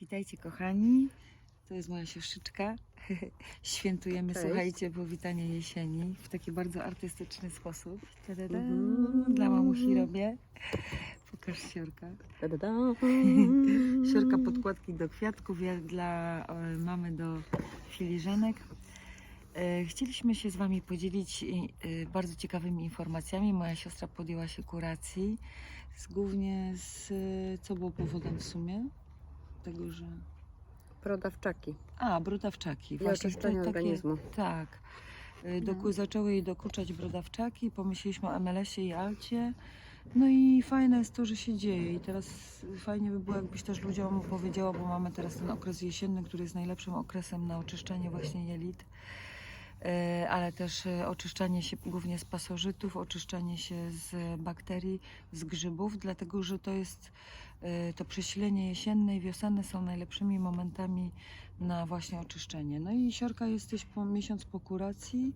Witajcie kochani, to jest moja siostrzyczka. Świętujemy, Cześć. słuchajcie, powitanie jesieni w taki bardzo artystyczny sposób. Ta-da-da. Mhm. Dla mamusi robię. Pokaż siorka. Siorka podkładki do kwiatków, ja dla mamy do filiżanek. E, Chcieliśmy się z Wami podzielić e, bardzo ciekawymi informacjami. Moja siostra podjęła się kuracji, z, głównie z, e, co było powodem w sumie? Tego, że... Prodawczaki A, brudawczaki. i Właśnie te takie- organizmu. Tak. Y, Doku, No. Zaczęły jej dokuczać brodawczaki, pomyśleliśmy o MLS-ie i Alcie. No i fajne jest to, że się dzieje. I teraz fajnie by było, jakbyś też ludziom powiedziała, bo mamy teraz ten okres jesienny, który jest najlepszym okresem na oczyszczenie właśnie jelit. Y, Ale też y, oczyszczanie się głównie z pasożytów, oczyszczanie się z bakterii, z grzybów, dlatego że to jest to przesilenie jesienne i wiosenne są najlepszymi momentami na właśnie oczyszczenie. No i siorka jesteś po miesiąc po kuracji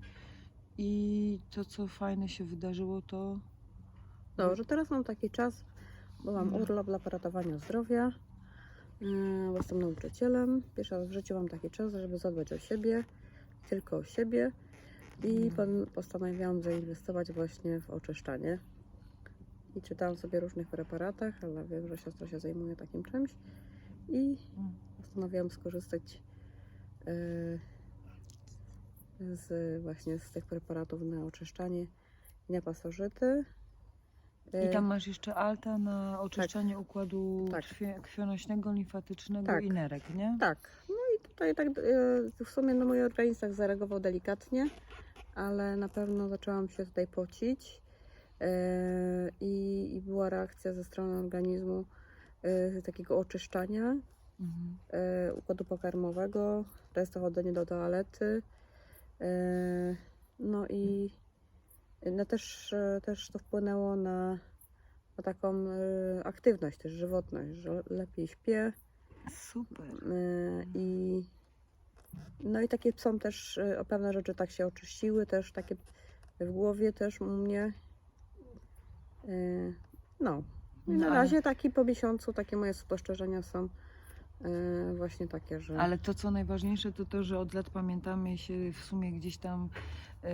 i to co fajne się wydarzyło to Dobrze, teraz mam taki czas, bo mam No. urlop dla poratowania zdrowia. Yy, bo Jestem nauczycielem. Pierwszy raz w życiu mam taki czas, żeby zadbać o siebie, tylko o siebie. I No. postanowiłam zainwestować właśnie w oczyszczanie. I czytałam sobie o różnych preparatach, ale wiem, że siostra się zajmuje takim czymś. I postanowiłam skorzystać e, z właśnie z tych preparatów na oczyszczanie i na pasożyty. E, i tam masz jeszcze alta na oczyszczanie układu Tak. krwionośnego, limfatycznego Tak. i nerek, nie? Tak, no i tutaj tak e, w sumie no mój organizm tak zareagował delikatnie, ale na pewno zaczęłam się tutaj pocić i, i była reakcja ze strony organizmu e, takiego oczyszczania Mhm. e, układu pokarmowego, często chodzenie do toalety. E, no i no też, e, też to wpłynęło na, na taką e, aktywność, też żywotność, że lepiej śpię Super. e, i no i takie są też e, o pewne rzeczy tak się oczyściły, też takie w głowie też u mnie. E, no. I No, na ale- razie taki po miesiącu takie moje spostrzeżenia są e, właśnie takie, że Ale to co najważniejsze to to, że od lat pamiętamy się w sumie gdzieś tam yy,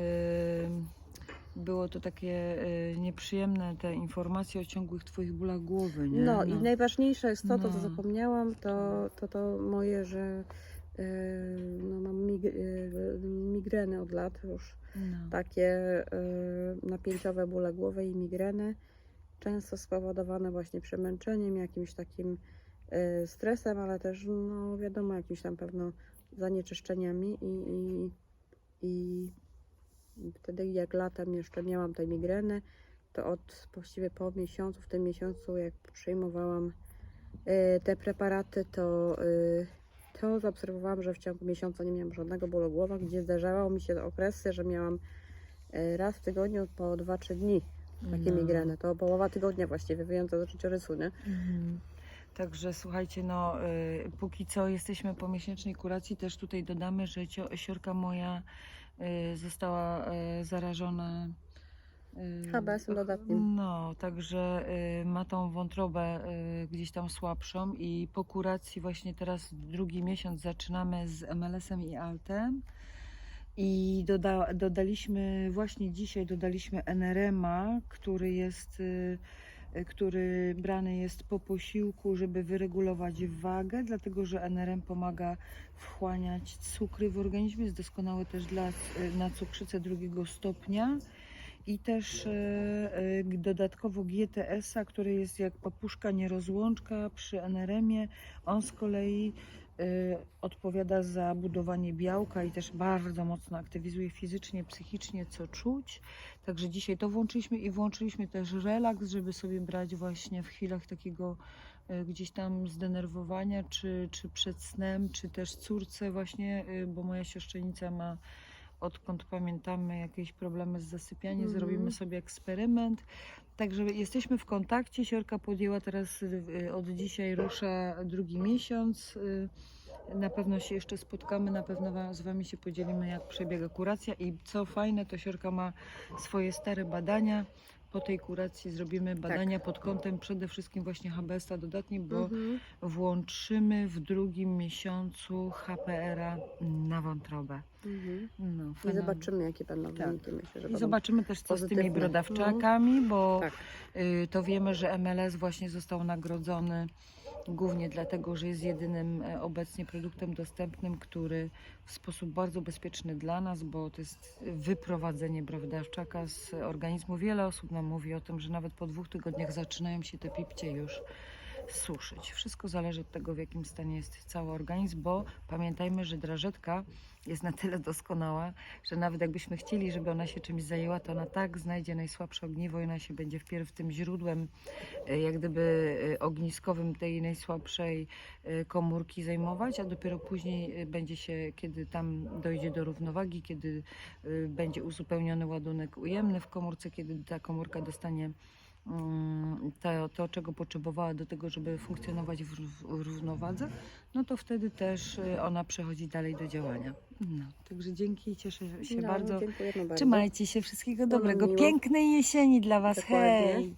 było to takie yy, nieprzyjemne te informacje o ciągłych twoich bólach głowy, nie? No, i najważniejsze jest to, to co No. zapomniałam, to to, to moje, że e, no, mam mig e, migreny od lat już. no. Takie e, napięciowe bóle głowy i migreny, często spowodowane właśnie przemęczeniem, jakimś takim stresem, ale też no wiadomo, jakimiś tam pewno zanieczyszczeniami i, i, i wtedy jak latem jeszcze miałam te migreny, to od właściwie po miesiącu, w tym miesiącu jak przyjmowałam te preparaty, to, to zaobserwowałam, że w ciągu miesiąca nie miałam żadnego bólu głowy, gdzie zdarzało mi się okresy, że miałam e, raz w tygodniu po 2-3 dni takie No. migreny. To połowa tygodnia właściwie, wyjątek od życiorysu, nie? Mhm. Także słuchajcie, no y, póki co jesteśmy po miesięcznej kuracji, też tutaj dodamy, że cio, siorka moja y, została y, zarażona HBS-em dodatnim. No, także y, ma tą wątrobę y, gdzieś tam słabszą i po kuracji właśnie teraz drugi miesiąc zaczynamy z MLS-em i Altem. I doda, dodaliśmy, właśnie dzisiaj dodaliśmy NRM-a, który jest, y, który brany jest po posiłku, żeby wyregulować wagę, dlatego że NRM pomaga wchłaniać cukry w organizmie, jest doskonały też dla, y, na cukrzycę drugiego stopnia. I też e, e, dodatkowo GTS-a, który jest jak papuszka nierozłączka przy NRM-ie. On z kolei e, odpowiada za budowanie białka i też bardzo mocno aktywizuje fizycznie, psychicznie, co czuć. Także dzisiaj to włączyliśmy i włączyliśmy też relaks, żeby sobie brać właśnie w chwilach takiego gdzieś tam zdenerwowania, czy, czy przed snem, czy też córce właśnie, bo moja siostrzenica ma odkąd pamiętamy jakieś problemy z zasypianiem, Mhm. zrobimy sobie eksperyment. Także jesteśmy w kontakcie. Siorka podjęła teraz y, od dzisiaj rusza drugi miesiąc. Y, Na pewno się jeszcze spotkamy, na pewno z Wami się podzielimy, jak przebiega kuracja. I co fajne, to Siorka ma swoje stare badania po tej kuracji zrobimy badania pod kątem przede wszystkim właśnie HBS-a dodatni, bo Mhm. włączymy w drugim miesiącu HPR-a na wątrobę. Mhm. No, I zobaczymy, jakie będą Tak. wyniki. Myślę, że I zobaczymy też, co z tymi pozytywne. brodawczakami, bo Tak. y, to wiemy, że MLS właśnie został nagrodzony głównie dlatego, że jest jedynym e, obecnie produktem dostępnym, który w sposób bardzo bezpieczny dla nas, bo to jest wyprowadzenie brodawczaka z organizmu. Wiele osób nam mówi o tym, że nawet po dwóch tygodniach zaczynają się te pipcie już suszyć. Wszystko zależy od tego, w jakim stanie jest cały organizm, bo pamiętajmy, że drażetka jest na tyle doskonała, że nawet jakbyśmy chcieli, żeby ona się czymś zajęła, to ona tak znajdzie najsłabsze ogniwo i ona się będzie wpierw tym źródłem, e, jak gdyby e, ogniskowym tej najsłabszej e, komórki zajmować, a dopiero później będzie się, kiedy tam dojdzie do równowagi, kiedy będzie uzupełniony ładunek ujemny w komórce, kiedy ta komórka dostanie to, to, czego potrzebowała do tego, żeby funkcjonować w, rów- w równowadze, no to wtedy też y, ona przechodzi dalej do działania. No, także dzięki, cieszę się No, bardzo. Bardzo. Trzymajcie się, wszystkiego dobrego. miło. Pięknej jesieni dla Was. Dokładnie. Hej!